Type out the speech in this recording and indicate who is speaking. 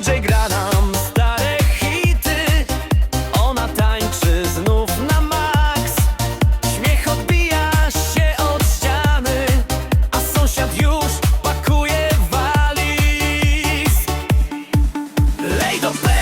Speaker 1: DJ gra nam stare hity Ona tańczy znów na max Śmiech odbija się od ściany A sąsiad już pakuje waliz Lej do play.